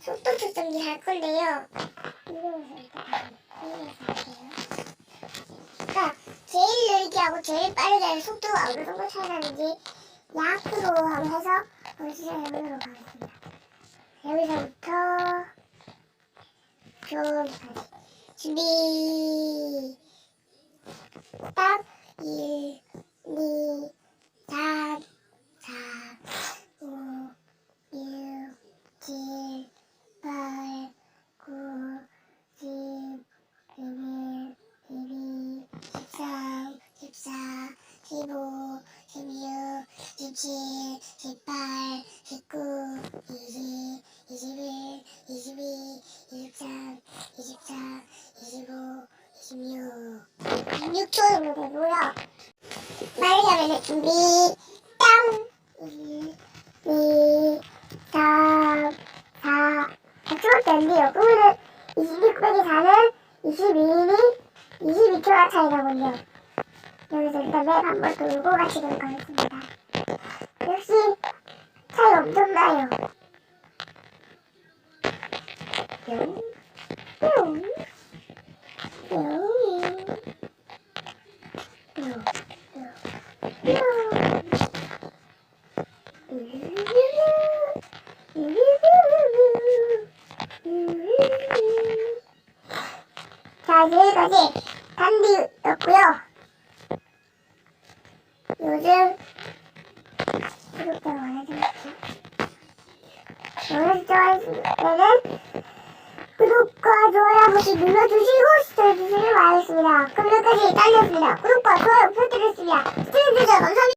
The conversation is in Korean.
속도 측정기 할 건데요. 그러니까 제일 느리게 하고 제일 빠르게 하는 속도가 어느 정도 차이 나는지 약으로 한번 해서 한번 시작해보도록 하겠습니다. 여기서부터 저기까지 준비 딱 1, 2, 13, 14, 15, 16, 17, 18, 19, 20, 21, 22, 23, 24, 25, 26. 6초 정도 되고요. 빨리 하면 준비, 땅! 1, 2, 3, 4. 100초밖에 안 돼요. 그러면은 22 곱하기 4는 22니 22초가 차이 나군요. 여기서 일단 맵 한번 돌고 마치도록 하겠습니다. 역시 차이 엄청나요. 뿅, 뿅, 뿅, 뿅, 뿅, 뿅. 자, 여기까지 단디였고요. 요즘 구독자 많아졌죠. 오늘 좋아하시면은 구독과 좋아요 한 번씩 눌러주시고 시청해주시길 바라겠습니다. 그럼 여기까지 딸렸습니다. 구독과 좋아요 부탁드리겠습니다. 시청해주셔서 감사합니다.